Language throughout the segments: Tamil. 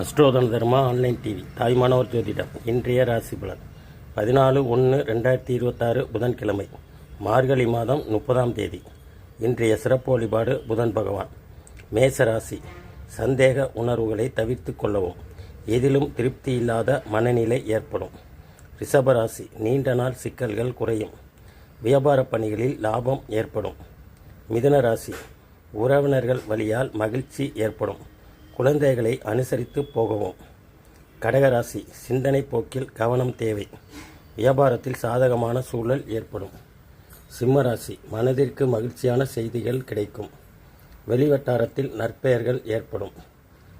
அஸ்ட்ரோதன தர்மா ஆன்லைன் டிவி தாய்மானவர் ஜோதிடம் இன்றைய ராசி பலன். பதினாலு ஒன்று ரெண்டாயிரத்தி இருபத்தாறு புதன்கிழமை. மார்கழி மாதம் முப்பதாம் தேதி. இன்றைய சிறப்பு வழிபாடு புதன் பகவான். மேச ராசி சந்தேக உணர்வுகளை தவிர்த்து கொள்ளவும். எதிலும் திருப்தி இல்லாத மனநிலை ஏற்படும். ரிஷபராசி நீண்ட நாள் சிக்கல்கள் குறையும். வியாபார பணிகளில் லாபம் ஏற்படும். மிதுன ராசி உறவினர்கள் வழியால் மகிழ்ச்சி ஏற்படும். குழந்தைகளை அனுசரித்து போகவும். கடகராசி சிந்தனை போக்கில் கவனம் தேவை. வியாபாரத்தில் சாதகமான சூழல் ஏற்படும். சிம்மராசி மனதிற்கு மகிழ்ச்சியான செய்திகள் கிடைக்கும். வெளிவட்டாரத்தில் நற்பெயர்கள் ஏற்படும்.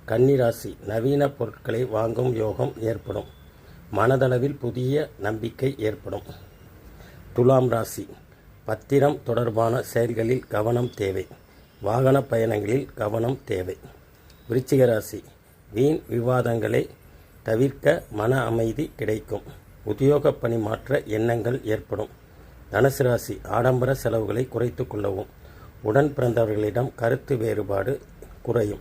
கன்னிராசி நவீன பொருட்களை வாங்கும் யோகம் ஏற்படும். மனதளவில் புதிய நம்பிக்கை ஏற்படும். துலாம் ராசி பத்திரம் தொடர்பான செயல்களில் கவனம் தேவை. வாகன பயணங்களில் கவனம் தேவை. விருச்சிக ராசி வீண் விவாதங்களை தவிர்க்க மன அமைதி கிடைக்கும். உத்தியோக பணி மாற்ற எண்ணங்கள் ஏற்படும். தனுசு ராசி ஆடம்பர செலவுகளை குறைத்து கொள்ளவும். உடன் பிறந்தவர்களிடம் கருத்து வேறுபாடு குறையும்.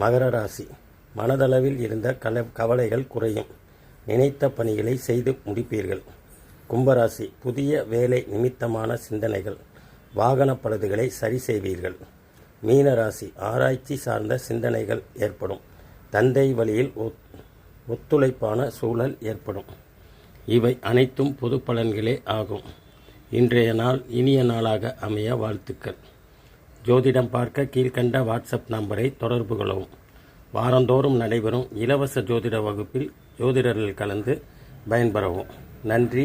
மகர ராசி மனதளவில் இருந்த கல கவலைகள் குறையும். நினைத்த பணிகளை செய்து முடிப்பீர்கள். கும்பராசி புதிய வேலை நிமித்தமான சிந்தனைகள். வாகன பழுதுகளை சரி செய்வீர்கள். மீனராசி ஆராய்ச்சி சார்ந்த சிந்தனைகள் ஏற்படும். தந்தை வழியில் ஒத்- ஒத்துழைப்பான சூழல் ஏற்படும். இவை அனைத்தும் பொது பலன்களே ஆகும். இன்றைய நாள் இனிய நாளாக அமைய வாழ்த்துக்கள். ஜோதிடம் பார்க்க கீழ்க்கண்ட வாட்ஸ்அப் நம்பரை தொடர்பு கொள்ளவும். வாரந்தோறும் நடைபெறும் இலவச ஜோதிட வகுப்பில் ஜோதிடர்கள் கலந்து பயன்பெறவும். நன்றி.